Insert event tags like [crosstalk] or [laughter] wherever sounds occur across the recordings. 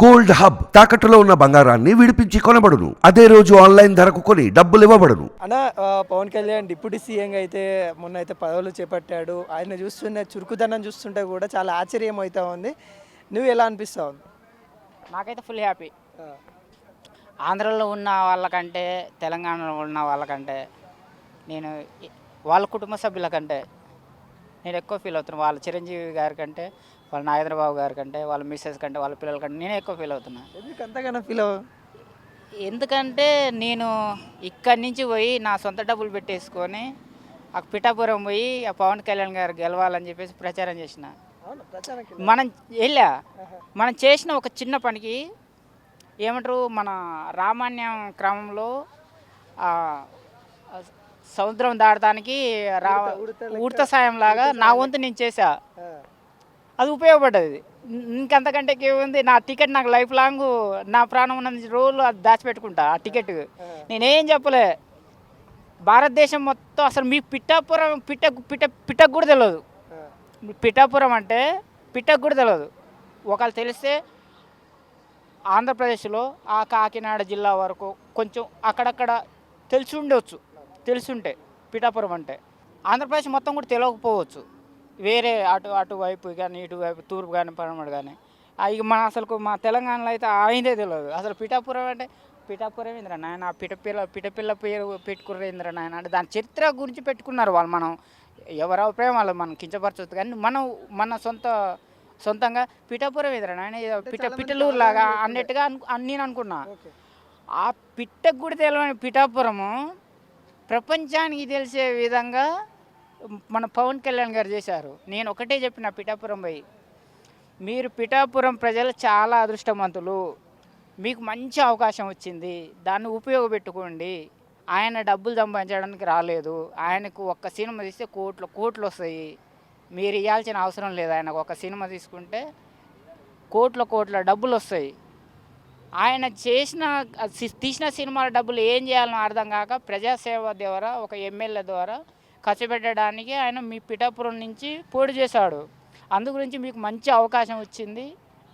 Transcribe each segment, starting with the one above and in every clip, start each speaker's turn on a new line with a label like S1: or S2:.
S1: Gold hub తాకట్టులో ఉన్న బంగారాన్ని విడిపించి కొనబడును. అదే రోజు ఆన్లైన్ ధరకు కొని డబ్బులు ఇవ్వబడును.
S2: అన్న పవన్ కళ్యాణ్ డిప్యూటీ సీఎంగా అయితే మొన్న అయితే పదవులు చేపట్టాడు. ఆయన చూస్తున్న చురుకుదనం చూస్తుంటే కూడా చాలా ఆశ్చర్యం అవుతా ఉంది. నువ్వు ఎలా అనిపిస్తావు?
S3: నాకైతే ఫుల్ హ్యాపీ. ఆంధ్రలో ఉన్న వాళ్ళకంటే తెలంగాణలో ఉన్న వాళ్ళకంటే నేను వాళ్ళ కుటుంబ సభ్యుల కంటే నేను ఎక్కువ ఫీల్ అవుతున్నాను వాళ్ళ చిరంజీవి గారి కంటే వాళ్ళ నాగేంద్రబాబు గారి కంటే వాళ్ళ మిస్సెస్ కంటే వాళ్ళ పిల్లల కంటే నేనే ఎక్కువ ఫీల్ అవుతున్నా.
S2: ఎందుకు అంతగానో ఫీల్ అవ్వ?
S3: ఎందుకంటే నేను ఇక్కడి నుంచి పోయి నా సొంత డబ్బులు పెట్టేసుకొని ఆ పిఠాపురం పోయి ఆ పవన్ కళ్యాణ్ గారు గెలవాలని చెప్పేసి ప్రచారం చేసిన. మనం వెళ్ళా? మనం చేసిన ఒక చిన్న పనికి ఏమంటారు మన రామాన్యం క్రమంలో సముద్రం దాటడానికి రా ఉడత సాయం లాగా నా వంతు నేను
S2: ఆ,
S3: అది ఉపయోగపడ్డది. ఇంకంతకంటే ఏముంది నా టికెట్ నాకు లైఫ్ లాంగ్ నా ప్రాణం ఉన్న రోజులు అది దాచిపెట్టుకుంటా ఆ టికెట్. నేనేం చెప్పలే భారతదేశం మొత్తం అసలు మీ పిఠాపురం పిట్ట పిట్ట పిట్టకు కూడా తెలియదు పిఠాపురం అంటే పిట్టకు కూడా తెలియదు ఒకళ్ళు తెలిస్తే ఆంధ్రప్రదేశ్లో ఆ కాకినాడ జిల్లా వరకు కొంచెం అక్కడక్కడ తెలిసి ఉండవచ్చు తెలుసుంటే పిఠాపురం అంటే. ఆంధ్రప్రదేశ్ మొత్తం కూడా తెలియకపోవచ్చు వేరే అటు అటువైపు కానీ ఇటువైపు తూర్పు కానీ పడమడు కానీ. ఇక మన అసలు మా తెలంగాణలో అయితే అయిందే తెలియదు అసలు పిఠాపురం అంటే పిఠాపురం ఇంద్ర నాయన? పిఠపిల్ల పిఠపిల్ల పేరు పెట్టుకుర్రు ఇంద్ర నాయన? అంటే దాని చరిత్ర గురించి పెట్టుకున్నారు వాళ్ళు మనం. ఎవరి అభిప్రాయం వాళ్ళు మనం కించపరచవచ్చు కానీ మనం మన సొంత సొంతంగా పిఠాపురం ఇంద్ర నాయన? ఏదో పిట్ట పిట్టలూరు లాగా అన్నట్టుగా అను నేను అనుకున్నా. ఆ పిట్టకు కూడా తెలియని పిఠాపురము ప్రపంచానికి తెలిసే విధంగా మన పవన్ కళ్యాణ్ గారు చేశారు. నేను ఒకటే చెప్పిన పిఠాపురం పోయి మీరు పిఠాపురం ప్రజలు చాలా అదృష్టవంతులు. మీకు మంచి అవకాశం వచ్చింది. దాన్ని ఉపయోగపెట్టుకోండి. ఆయన డబ్బులు సంపాదించడానికి రాలేదు. ఆయనకు ఒక్క సినిమా తీస్తే కోట్లు కోట్లు వస్తాయి. మీరు ఇవ్వాల్సిన అవసరం లేదు. ఆయనకు ఒక సినిమా తీసుకుంటే కోట్ల కోట్ల డబ్బులు వస్తాయి. ఆయన చేసిన తీసిన సినిమాల డబ్బులు ఏం చేయాలని అర్థం కాక ప్రజాసేవ ద్వారా ఒక ఎమ్మెల్యే ద్వారా ఖర్చు పెట్టడానికి ఆయన మీ పిఠాపురం నుంచి పోటీ చేశాడు. అందు గురించి మీకు మంచి అవకాశం వచ్చింది.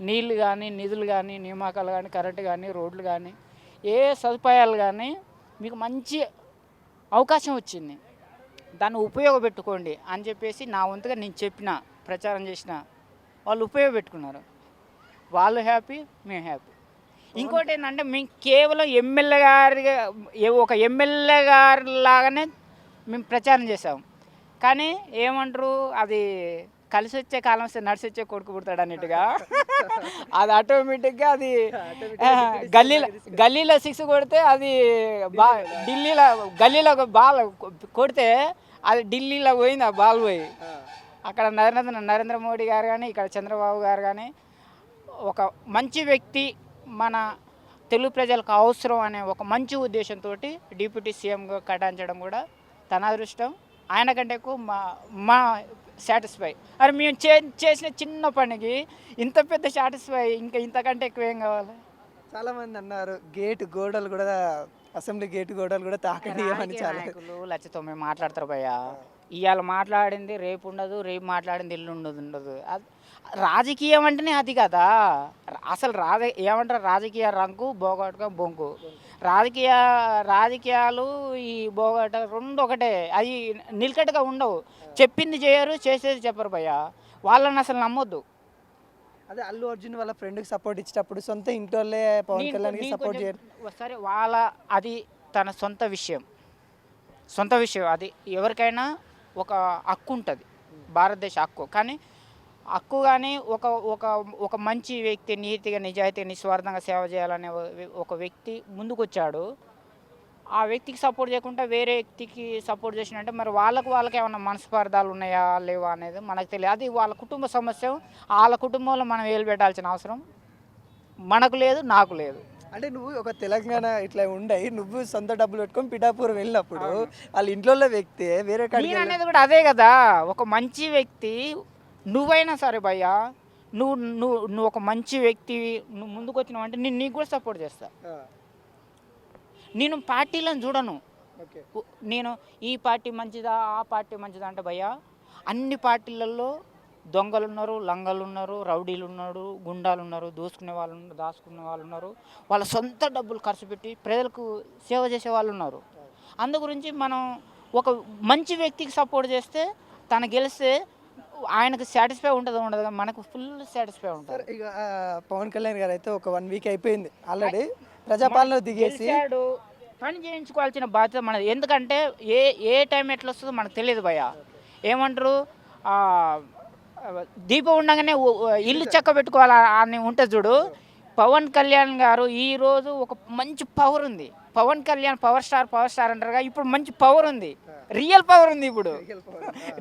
S3: నీళ్ళు కానీ నిధులు కానీ నియామకాలు కానీ కరెంటు కానీ రోడ్లు కానీ ఏ సదుపాయాలు కానీ మీకు మంచి అవకాశం వచ్చింది. దాన్ని ఉపయోగపెట్టుకోండి అని చెప్పేసి నా వంతుగా నేను చెప్పిన ప్రచారం చేసిన వాళ్ళు ఉపయోగపెట్టుకున్నారు. వాళ్ళు హ్యాపీ మేము హ్యాపీ. ఇంకోటి ఏంటంటే మేము కేవలం ఎమ్మెల్యే గారిగా ఒక ఎమ్మెల్యే గారి లాగానే మేము ప్రచారం చేసాం కానీ ఏమంటారు అది కలిసి వచ్చే కాలం వస్తే నడిచి వచ్చే కొడుకు పుడతాడు అన్నట్టుగా. అది ఆటోమేటిక్గా అది గల్లీలో గల్లీలో సిక్స్ కొడితే అది బా ఢిల్లీలో గల్లీలో ఒక బాల్ కొడితే అది ఢిల్లీలో పోయింది ఆ బాల్ పోయి. అక్కడ నరేంద్ర నరేంద్ర మోడీ గారు కానీ ఇక్కడ చంద్రబాబు గారు కానీ ఒక మంచి వ్యక్తి మన తెలుగు ప్రజలకు అవసరం అనే ఒక మంచి ఉద్దేశంతో డిప్యూటీ సీఎంగా కేటాయించడం కూడా తన అదృష్టం ఆయన కంటే ఎక్కువ మా మా సాటిస్ఫై అరే మేము చే చేసిన చిన్న పనికి ఇంత పెద్ద సాటిస్ఫై ఇంకా ఇంతకంటే ఎక్కువ ఏం కావాలి?
S2: చాలా మంది అన్నారు గేట్ గోడలు కూడా అసెంబ్లీ గేట్ గోడలు కూడా తాకనీయమని చాలా
S3: లచ్చతో మేము మాట్లాడతారు భయ్య. ఇవాళ మాట్లాడింది రేపు ఉండదు రేపు మాట్లాడింది ఎల్లు ఉండదు ఉండదు. అది- రాజకీయం అంటేనే అది కదా. అసలు రాజ ఏమంటారు? రాజకీయ రంకు బోగొట్టక బొంకు రాజకీయ రాజకీయాలు ఈ బోగట రెండు ఒకటే. అవి నిలకడగా ఉండవు. చెప్పింది చేయరు చేసేది చెప్పరు భయ్య. వాళ్ళని అసలు నమ్మొద్దు.
S2: అదే అల్లు అర్జున్ వాళ్ళ ఫ్రెండ్కి సపోర్ట్ ఇచ్చేటప్పుడు సొంత ఇంటోళ్ళే పవన్ కళ్యాణ్కి సపోర్ట్ చేయరు.
S3: సరే వాళ్ళ అది తన సొంత విషయం. సొంత విషయం. అది ఎవరికైనా ఒక హక్కు ఉంటుంది. భారతదేశ హక్కు. కానీ హక్కు కానీ ఒక ఒక ఒక మంచి వ్యక్తి నీతిగా నిజాయితీగా నిస్వార్థంగా సేవ చేయాలనే ఒక- వ్యక్తి ముందుకొచ్చాడు. ఆ వ్యక్తికి సపోర్ట్ చేయకుండా వేరే వ్యక్తికి సపోర్ట్ చేసినంటే మరి వాళ్ళకు వాళ్ళకి ఏమైనా మనస్పార్థాలు ఉన్నాయా లేవా అనేది మనకు తెలియదు. అది వాళ్ళ కుటుంబ సమస్య. వాళ్ళ కుటుంబంలో మనం వేలు పెట్టాల్సిన అవసరం మనకు లేదు నాకు లేదు.
S2: అంటే నువ్వు ఒక తెలంగాణ ఇట్లా ఉండయి నువ్వు సొంత డబ్బులు పెట్టుకొని పిఠాపురం వెళ్ళినప్పుడు వాళ్ళ ఇంట్లో వ్యక్తి వేరే
S3: అనేది కూడా అదే కదా. ఒక మంచి వ్యక్తి నువ్వైనా సరే భయ్యా నువ్వు నువ్వు నువ్వు ఒక మంచి వ్యక్తి నువ్వు ముందుకు వచ్చినావు అంటే నేను నీకు కూడా సపోర్ట్ చేస్తా. నేను పార్టీలను చూడను. నేను ఈ పార్టీ మంచిదా ఆ పార్టీ మంచిదా అంటే భయ్యా అన్ని పార్టీలలో దొంగలు ఉన్నారు లంగలు ఉన్నారు రౌడీలు ఉన్నారు గుండాలు ఉన్నారు దోసుకునే వాళ్ళు ఉన్నారు దాచుకునే వాళ్ళు ఉన్నారు వాళ్ళ సొంత డబ్బులు ఖర్చు పెట్టి ప్రజలకు సేవ చేసే వాళ్ళు ఉన్నారు అందు గురించి మనం ఒక మంచి వ్యక్తికి సపోర్ట్ చేస్తే తను గెలిస్తే ఆయనకు సాటిస్ఫై ఉంటుంది ఉండదు మనకు ఫుల్ సాటిస్ఫై ఉంటుంది
S2: ఇక పవన్ కళ్యాణ్ గారు అయితే ఒక వన్ వీక్ అయిపోయింది ఆల్రెడీ ప్రజాపాలన దిగేసి
S3: పని చేయించుకోవాల్సిన బాధ్యత మనది. ఎందుకంటే ఏ ఏ టైం ఎట్లా వస్తుందో మనకు తెలియదు భయ ఏమంటారు? దీపం ఉండగానే ఇల్లు చెక్క పెట్టుకోవాలి అని ఉంటుంది చూడు పవన్ కళ్యాణ్ గారు ఈ రోజు ఒక మంచి పవర్ ఉంది. Pawan Kalyan power star power star అంటారుగా. ఇప్పుడు మంచి పవర్ ఉంది. రియల్ పవర్ ఉంది ఇప్పుడు.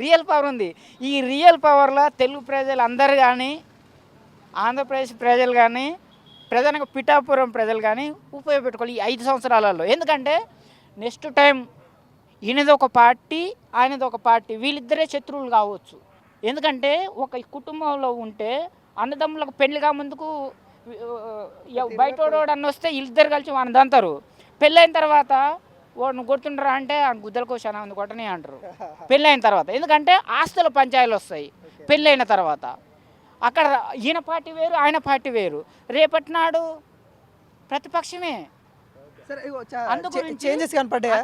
S3: రియల్ పవర్ [laughs] ఉంది. ఈ రియల్ పవర్లో తెలుగు ప్రజలు అందరు కానీ ఆంధ్రప్రదేశ్ ప్రజలు కానీ ప్రధానంగా పిఠాపురం ప్రజలు కానీ ఉపయోగపెట్టుకోవాలి ఈ ఐదు సంవత్సరాలలో. ఎందుకంటే నెక్స్ట్ టైం ఈయనది ఒక పార్టీ ఆయనది ఒక పార్టీ. వీళ్ళిద్దరే శత్రువులు కావచ్చు. ఎందుకంటే ఒక కుటుంబంలో ఉంటే అన్నదమ్ములకు పెళ్ళి ముందుకు బయట అన్న వస్తే వీళ్ళిద్దరు కలిసి వాడిని దంతారు పెళ్ళైన తర్వాత వాడిని కొడుతుండ్రా అంటే ఆ గుద్దలకు చాలా మంది కొట్టని అంటారు. పెళ్ళైన తర్వాత. ఎందుకంటే ఆస్తుల పంచాయలు వస్తాయి. పెళ్ళైన తర్వాత. అక్కడ ఈయన పార్టీ వేరు ఆయన పార్టీ వేరు. రేపటి నాడు ప్రతిపక్షమే. అందు గురించి-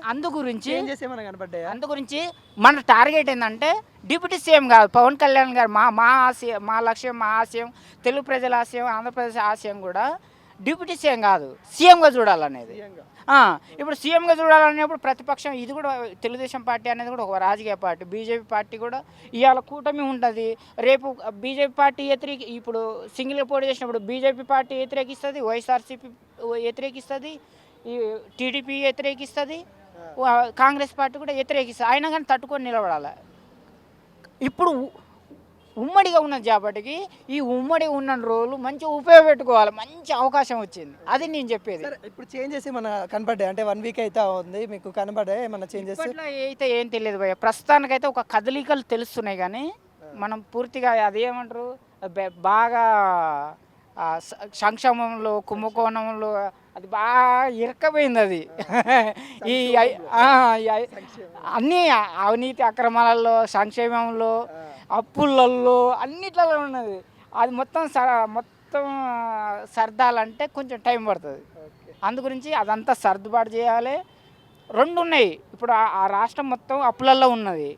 S3: అందు గురించి అందు గురించి మన టార్గెట్ ఏంటంటే డిప్యూటీ సీఎం కాదు పవన్ కళ్యాణ్ గారు మా మా ఆశయం మా లక్ష్యం మా ఆశయం తెలుగు ప్రజల ఆశయం ఆంధ్రప్రదేశ్ ఆశయం కూడా డిప్యూటీ సీఎం కాదు సీఎంగా చూడాలనేది. ఇప్పుడు సీఎంగా చూడాలనేప్పుడు ప్రతిపక్షం ఇది కూడా తెలుగుదేశం పార్టీ అనేది కూడా ఒక రాజకీయ పార్టీ. బీజేపీ పార్టీ కూడా ఇవాళ కూటమి ఉంటుంది. రేపు బీజేపీ పార్టీ వ్యతిరేక ఇప్పుడు సింగిల్గా పోటీ చేసినప్పుడు బీజేపీ పార్టీ వ్యతిరేకిస్తుంది వైఎస్ఆర్సీపీ వ్యతిరేకిస్తుంది ఈ టీడీపీ వ్యతిరేకిస్తుంది కాంగ్రెస్ పార్టీ కూడా వ్యతిరేకిస్తుంది. అయినా కానీ తట్టుకొని నిలబడాలి? ఇప్పుడు ఉమ్మడిగా ఉన్న జాబటికి ఈ ఉమ్మడి ఉన్న రోజులు మంచి ఉపయోగపెట్టుకోవాలి మంచి అవకాశం వచ్చింది. అది నేను చెప్పేది.
S2: ఇప్పుడు చేంజెస్ ఏమైనా కనపడ్డాయి? అంటే వన్ వీక్ అయితే ఉంది మీకు కనపడ్డాయి? ఏమైనా చేంజెస్
S3: అయితే ఏం తెలియదు భయ్య. ప్రస్తుతానికైతే ఒక కదలికలు తెలుస్తున్నాయి కానీ మనం పూర్తిగా అదేమంటారు బె- బాగా సంక్షేమంలో కుంభకోణంలో అది బాగా ఇరకపోయింది అది. [laughs] ఈ అన్నీ అవినీతి అక్రమాలలో సంక్షేమంలో అప్పులలో అన్నిట్లలో ఉన్నది. అది మొత్తం స మొత్తం సర్దాలంటే కొంచెం టైం పడుతుంది. అందు గురించి అదంతా సర్దుబాటు చేయాలి. రెండు ఉన్నాయి. ఇప్పుడు ఆ- రాష్ట్రం మొత్తం అప్పులలో ఉన్నది.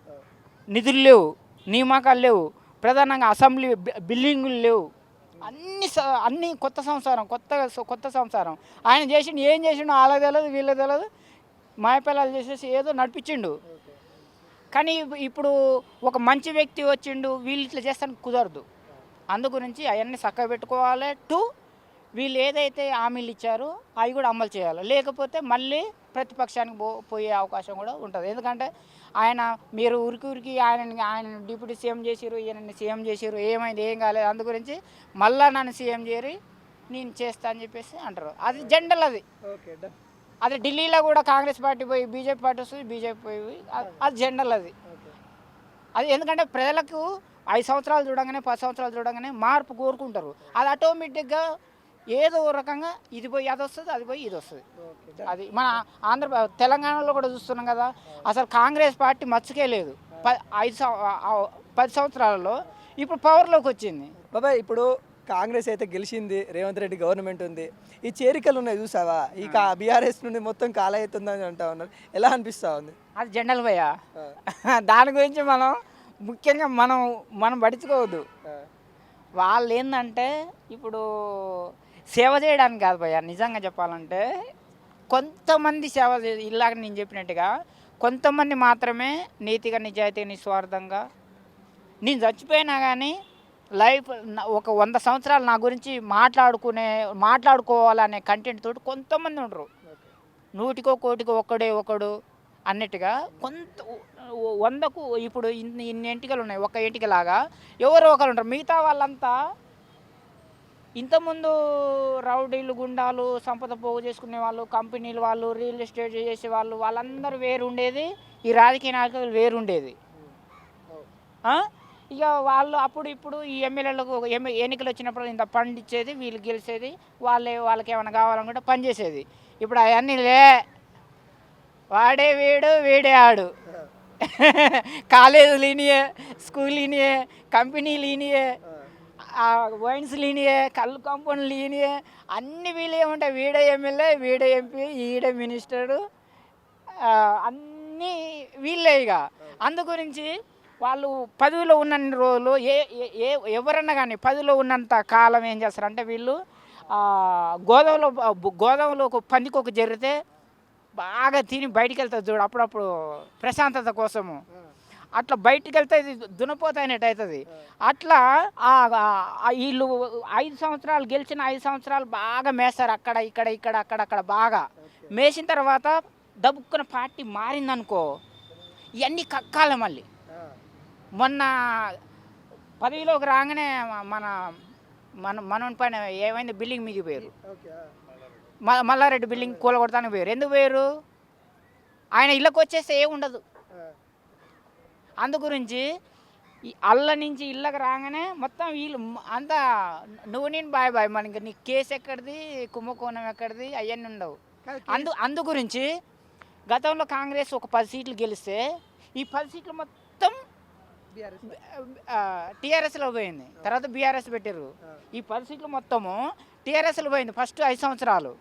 S3: నిధులు లేవు నియామకాలు లేవు. ప్రధానంగా అసెంబ్లీ బిల్డింగులు లేవు. అన్ని అన్ని కొత్త సంసారం కొత్త కొత్త సంసారం ఆయన చేసిండు ఏం చేసిండు వాళ్ళకి తెలియదు వీళ్ళకి తెలియదు మాయపిల్లలు చేసేసి ఏదో నడిపించిండు. కానీ ఇప్పుడు ఒక మంచి వ్యక్తి వచ్చిండు వీళ్ళు ఇట్లా చేస్తానికి కుదరదు. అందు గురించి అవన్నీ చక్కగా పెట్టుకోవాలి. టు వీళ్ళు ఏదైతే హామీలు ఇచ్చారో అవి కూడా అమలు చేయాలి. లేకపోతే మళ్ళీ ప్రతిపక్షానికి పో పోయే అవకాశం కూడా ఉంటుంది. ఎందుకంటే ఆయన మీరు ఉరికి ఉరికి ఆయన ఆయన డిప్యూటీ సీఎం చేసిరు ఈయనని సీఎం చేసిరు ఏమైంది ఏం కాలేదు అందు గురించి మళ్ళీ నన్ను సీఎం చేరి నేను చేస్తా అని చెప్పేసి అంటారు. అది జెండల్ అది
S2: ఓకే
S3: అదే ఢిల్లీలో కూడా కాంగ్రెస్ పార్టీ పోయి బీజేపీ పార్టీ వస్తుంది బీజేపీ పోయి అది జెండల్ అది అది. ఎందుకంటే ప్రజలకు ఐదు సంవత్సరాలు చూడగానే పది సంవత్సరాలు చూడగానే మార్పు కోరుకుంటారు. అది ఆటోమేటిక్గా ఏదో రకంగా ఇది పోయి అది వస్తుంది అది పోయి ఇది వస్తుంది. అది మన ఆంధ్ర తెలంగాణలో కూడా చూస్తున్నాం కదా అసలు కాంగ్రెస్ పార్టీ మచ్చుకే లేదు. ప ఐదు పది సంవత్సరాలలో ఇప్పుడు పవర్లోకి వచ్చింది.
S2: బాబాయ్ ఇప్పుడు కాంగ్రెస్ అయితే గెలిచింది రేవంత్ రెడ్డి గవర్నమెంట్ ఉంది. ఈ చేరికలు ఉన్నాయి చూసావా? ఈ కా బీఆర్ఎస్ నుండి మొత్తం కాల అవుతుందని అంటా ఉన్నారు. ఎలా అనిపిస్తా ఉంది?
S3: అది జెండల్ భయ [laughs] దాని గురించి మనం ముఖ్యంగా మనం మనం పడుచుకోవద్దు వాళ్ళు ఏంటంటే ఇప్పుడు సేవ చేయడానికి కాదు భయ్య నిజంగా చెప్పాలంటే కొంతమంది సేవ ఇలాగ నేను చెప్పినట్టుగా కొంతమంది మాత్రమే నీతిగా నిజాయితీగా నిస్వార్థంగా నేను చచ్చిపోయినా కానీ లైఫ్ ఒక వంద సంవత్సరాలు నా గురించి మాట్లాడుకునే మాట్లాడుకోవాలనే కంటెంట్ తోటి కొంతమంది ఉండరు. నూటికో కోటికో ఒక్కడే ఒకడు అన్నట్టుగా కొంత వందకు ఇప్పుడు ఇన్ని ఇన్ని ఎంటికలు ఉన్నాయి. ఒక ఎంటికలాగా ఎవరో ఒకరు ఉంటారు. మిగతా వాళ్ళంతా ఇంతకుముందు రౌడీలు గుండాలు సంపద పోగు చేసుకునే వాళ్ళు కంపెనీలు వాళ్ళు రియల్ ఎస్టేట్ చేసే వాళ్ళు వాళ్ళందరూ వేరు ఉండేది ఈ రాజకీయ నాయకులు వేరు ఉండేది ఇక వాళ్ళు అప్పుడు ఇప్పుడు ఈ ఎమ్మెల్యేలకు ఎన్నికలు వచ్చినప్పుడు ఇంత పండించేది వీళ్ళు గెలిచేది వాళ్ళే వాళ్ళకి ఏమైనా కావాలనుకుంటే పని చేసేది ఇప్పుడు అవన్నీ లే. వాడే వీడు వీడే ఆడు. కాలేజ్ లీనియే స్కూల్ లీనియే కంపెనీ లీనియే వైన్స్ లీనియే కళ్ళు కాంపౌండ్ లీనియే అన్ని వీళ్ళే ఉంటాయి. వీడే ఎమ్మెల్యే వీడే ఎంపీ ఈడే మినిస్టరు. అన్నీ వీళ్ళే ఇక. అందు గురించి వాళ్ళు పదవిలో ఉన్నన్ని రోజులు ఏ ఏ- ఎవరన్నా కానీ పదవిలో ఉన్నంత కాలం ఏం చేస్తారంటే వీళ్ళు గోదావరిలో గోదావరిలో ఒక పందికి ఒక జరిగితే బాగా తిని బయటికి వెళ్తుంది చూడు అప్పుడప్పుడు ప్రశాంతత కోసము. అట్లా బయటికి వెళ్తే ఇది దునపోతాయినట్టు అవుతుంది అట్లా వీళ్ళు ఐదు సంవత్సరాలు గెలిచిన ఐదు సంవత్సరాలు బాగా మేస్తారు. అక్కడ ఇక్కడ ఇక్కడ అక్కడ అక్కడ బాగా. మేసిన తర్వాత దబ్బుక్కున పార్టీ మారిందనుకో ఇవన్నీ కక్కాలి మళ్ళీ. మొన్న పదవిలోకి రాగానే మన మన మనోని పైన ఏమైంది? బిల్డింగ్ మీదకి పోయారు. మల్లారెడ్డి బిల్డింగ్ కూలగొడతానికి పోయారు. ఎందుకు పోయారు? ఆయన ఇళ్ళకి వచ్చేస్తే ఏం ఉండదు. అందు గురించి అల్ల నుంచి ఇళ్ళకి రాగానే మొత్తం వీళ్ళు అంతా నువ్వు నేను బాయ్ బాయ్ మనకి నీ కేసు ఎక్కడిది? కుంభకోణం ఎక్కడిది? అవన్నీ ఉండవు. అందు అందు గురించి గతంలో కాంగ్రెస్ ఒక పది సీట్లు గెలిస్తే ఈ పది సీట్లు మొత్తం టీఆర్ఎస్లో పోయింది. తర్వాత బీఆర్ఎస్ పెట్టారు ఈ పది సీట్లు మొత్తము టీఆర్ఎస్లో పోయింది ఫస్ట్ ఐదు సంవత్సరాలు.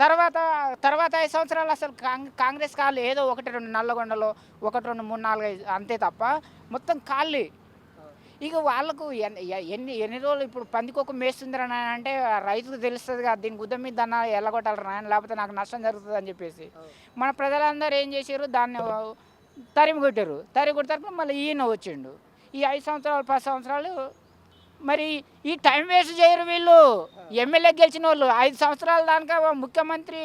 S3: తర్వాత తర్వాత ఐదు సంవత్సరాలు అసలు కాంగ్- కాంగ్రెస్ కాళ్ళు ఏదో ఒకటి రెండు నల్లగొండలో ఒకటి రెండు మూడు నాలుగు ఐదు అంతే తప్ప మొత్తం కాళ్ళు. ఇక వాళ్ళకు ఎన్ని ఎన్ని రోజులు ఇప్పుడు పందికొక మేస్తుందిరా నాయన అంటే రైతుకు తెలుస్తుంది కదా దీని గుద్ద మీద దాన్ని ఎల్లగొట్టాలి నాయన లేకపోతే నాకు నష్టం జరుగుతుంది అని చెప్పేసి మన ప్రజలందరూ ఏం చేశారు దాన్ని తరిమి కొట్టారు. తరిమి కొట్టారు మళ్ళీ ఈయన వచ్చిండు. ఈ ఐదు సంవత్సరాలు పది సంవత్సరాలు మరి ఈ టైం వేస్ట్ చేయరు వీళ్ళు. ఎమ్మెల్యే గెలిచిన వాళ్ళు ఐదు సంవత్సరాల దానికా ముఖ్యమంత్రి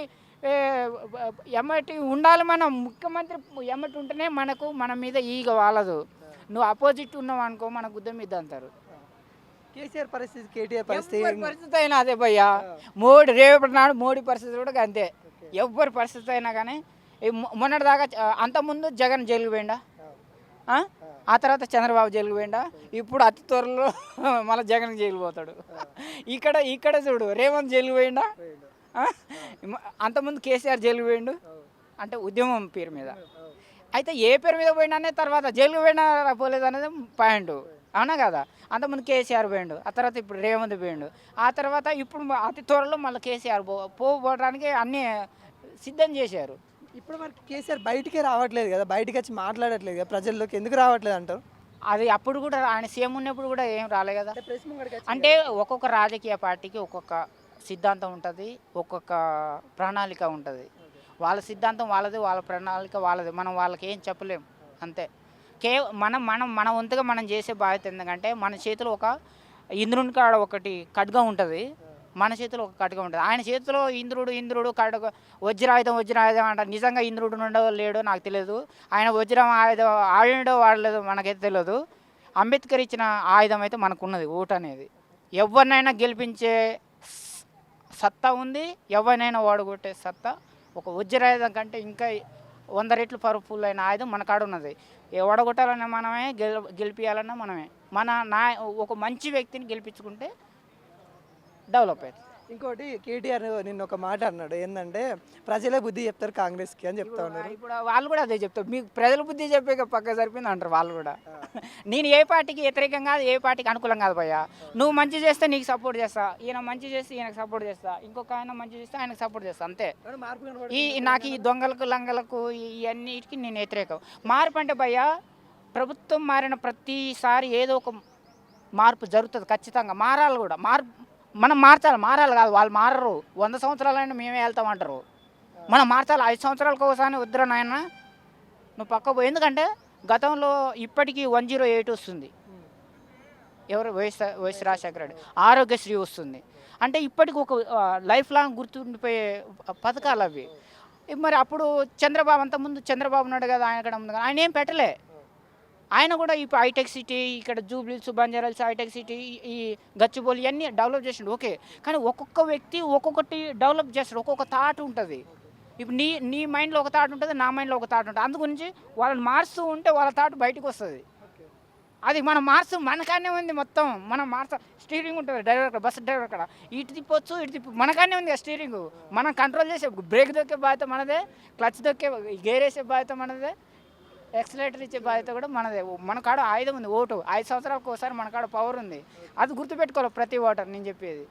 S3: ఎమ్మటి ఉండాలి మనం. ముఖ్యమంత్రి ఎమ్మటి ఉంటేనే మనకు మన మీద ఈగ వాళ్ళదు నువ్వు అపోజిట్ ఉన్నావు అనుకో మన గుద్ద మీద అంటారు.
S2: కేసీఆర్ పరిస్థితి కేటీఆర్ పరిస్థితి
S3: పరిస్థితి అయినా అదే భయ్యా. మోడీ రేపటి నాడు మోడీ పరిస్థితి కూడా అంతే. ఎవరి పరిస్థితి అయినా కానీ మొన్నటిదాకా ఆ, అంతకుముందు జగన్ జైలుకు పోయిండా? ఆ? తర్వాత చంద్రబాబు జైలుకు పోయిండా? ఇప్పుడు అతి త్వరలో [laughs] మళ్ళీ జగన్ జైలు పోతాడు. ఇక్కడ ఇక్కడ చూడు రేవంత్ జైలుకు పోయిండా? అంతకుముందు కేసీఆర్ జైలుకు పోయిండు? అంటే ఉద్యమం పేరు మీద. అయితే ఏ పేరు మీద పోయినా తర్వాత జైలుకు పోయినా పోలేదు అనేది పాయింట్. అవునా కదా? అంతకుముందు కేసీఆర్ పోయిండు ఆ తర్వాత ఇప్పుడు రేవంత్ పోయిండు. ఆ తర్వాత ఇప్పుడు అతి త్వరలో మళ్ళీ కేసీఆర్ పో పోవడానికి అన్నీ సిద్ధం చేశారు.
S2: ఇప్పుడు మరి కేసీఆర్ బయటికే రావట్లేదు కదా బయటికి వచ్చి మాట్లాడట్లేదు కదా ప్రజల్లోకి ఎందుకు రావట్లేదు అంటారు?
S3: అది అప్పుడు కూడా ఆయన సీఎం ఉన్నప్పుడు కూడా ఏం రాలే కదా.
S2: అంటే
S3: ఒక్కొక్క రాజకీయ పార్టీకి ఒక్కొక్క సిద్ధాంతం ఉంటుంది ఒక్కొక్క ప్రణాళిక ఉంటుంది. వాళ్ళ సిద్ధాంతం వాళ్ళది వాళ్ళ ప్రణాళిక వాళ్ళది మనం వాళ్ళకి ఏం చెప్పలేం అంతే. కే మనం మనం మన వంతుగా మనం చేసే బాధ్యత ఎందుకంటే మన చేతిలో ఒక ఇంద్రుని కాడ ఒకటి ఖడ్గం ఉంటుంది. మన చేతిలో ఒక కటుక ఉంటుంది. ఆయన చేతిలో ఇంద్రుడు ఇంద్రుడు ఖడ్గ వజ్రాయుధం వజ్రాయుధం అంట నిజంగా ఇంద్రుడు ఉండో లేడో నాకు తెలియదు ఆయన వజ్రం ఆయుధం ఆడినడో వాడలేదో మనకైతే తెలియదు అంబేద్కర్ ఇచ్చిన ఆయుధం అయితే మనకున్నది ఓటు అనేది. ఎవరినైనా గెలిపించే సత్తా ఉంది. ఎవరినైనా ఓడగొట్టే సత్తా. ఒక వజ్రాయుధం కంటే ఇంకా వంద రెట్లు పవర్ఫుల్ అయిన ఆయుధం మన కాడ ఉన్నది. ఏ ఓడగొట్టాలన్నా మనమే గెల గెలిపించాలన్నా మనమే. మన నా ఒక మంచి వ్యక్తిని గెలిపించుకుంటే డెవలప్ అవుతుంది
S2: ఇంకోటి కేటీఆర్ నిన్న ఒక మాట అన్నాడు ఏంటంటే ప్రజలే బుద్ధి చెప్తారు కాంగ్రెస్కి అని చెప్తా ఉన్నారు.
S3: ఇప్పుడు వాళ్ళు కూడా అదే చెప్తారు. మీకు ప్రజల బుద్ధి చెప్పే పక్క సరిపోయింది అంటారు వాళ్ళు కూడా. నేను ఏ పార్టీకి వ్యతిరేకం కాదు ఏ పార్టీకి అనుకూలం కాదు భయ్యా. నువ్వు మంచి చేస్తే నీకు సపోర్ట్ చేస్తా. ఈయన మంచి చేస్తే ఈయనకు సపోర్ట్ చేస్తా. ఇంకొక ఆయన మంచి చేస్తే ఆయనకు సపోర్ట్ చేస్తా. అంతే. ఈ. నాకు ఈ దొంగలకు లంగలకు ఇవన్నిటికీ నేను వ్యతిరేకం. మార్పు అంటే భయ్యా ప్రభుత్వం మారిన ప్రతిసారి ఏదో ఒక మార్పు జరుగుతుంది ఖచ్చితంగా. మారాలి కూడా. మార్పు మనం మార్చాలి మారాలి కాదు. వాళ్ళు మారరు. వంద సంవత్సరాలైనా మేమే వెళ్తామంటారు. మనం మార్చాలి. ఐదు సంవత్సరాలకు ఒకసారి వద్దురా నాయన. నువ్వు పక్క ఎందుకంటే గతంలో ఇప్పటికీ వన్ జీరో ఎయిట్ వస్తుంది. ఎవరు? YS YS Rajasekhara Reddy. Aarogyasri వస్తుంది. అంటే ఇప్పటికి ఒక లైఫ్ లాంగ్ గుర్తుండిపోయే పథకాలు అవి. మరి అప్పుడు చంద్రబాబు అంతకుముందు చంద్రబాబు ఉన్నాడు కదా ఆయన కూడా ముందు ఆయన ఏం పెట్టలే. ఆయన కూడా ఇప్పుడు హైటెక్ సిటీ ఇక్కడ జూబ్లీస్ బంజారాల్స్ హైటెక్ సిటీ ఈ- గచ్చిబౌలి ఇవన్నీ డెవలప్ చేసిండు. ఓకే. కానీ ఒక్కొక్క వ్యక్తి ఒక్కొక్కటి డెవలప్ చేస్తాడు. ఒక్కొక్క థాట్ ఉంటుంది. ఇప్పుడు నీ నీ మైండ్లో ఒక థాట్ ఉంటుంది నా మైండ్లో ఒక థాట్ ఉంటుంది. అందు గురించి వాళ్ళని మారుస్తూ ఉంటే వాళ్ళ థాట్ బయటకు వస్తుంది. అది మనం మార్చు మనకానే ఉంది మొత్తం. మనం మార్చ స్టీరింగ్ ఉంటుంది డ్రైవర్ అక్కడ బస్సు డ్రైవర్ అక్కడ. ఇటు తిప్పొచ్చు ఇటు తిప్పు. మనకానే ఉంది స్టీరింగ్. మనం కంట్రోల్ చేసే బ్రేక్ దొక్కే బాధ్యత మనదే క్లచ్ దొక్కే గేర్ వేసే బాధ్యత మనదే. ఎక్సలేటర్ ఇచ్చే బాధ్యత కూడా మనదే. మన కాడ ఆయుధం ఉంది ఓటు. ఐదు సంవత్సరాలకు ఒకసారి మన కాడ పవర్ ఉంది. అది గుర్తుపెట్టుకోవాలి ప్రతి ఓటర్ నేను చెప్పేది.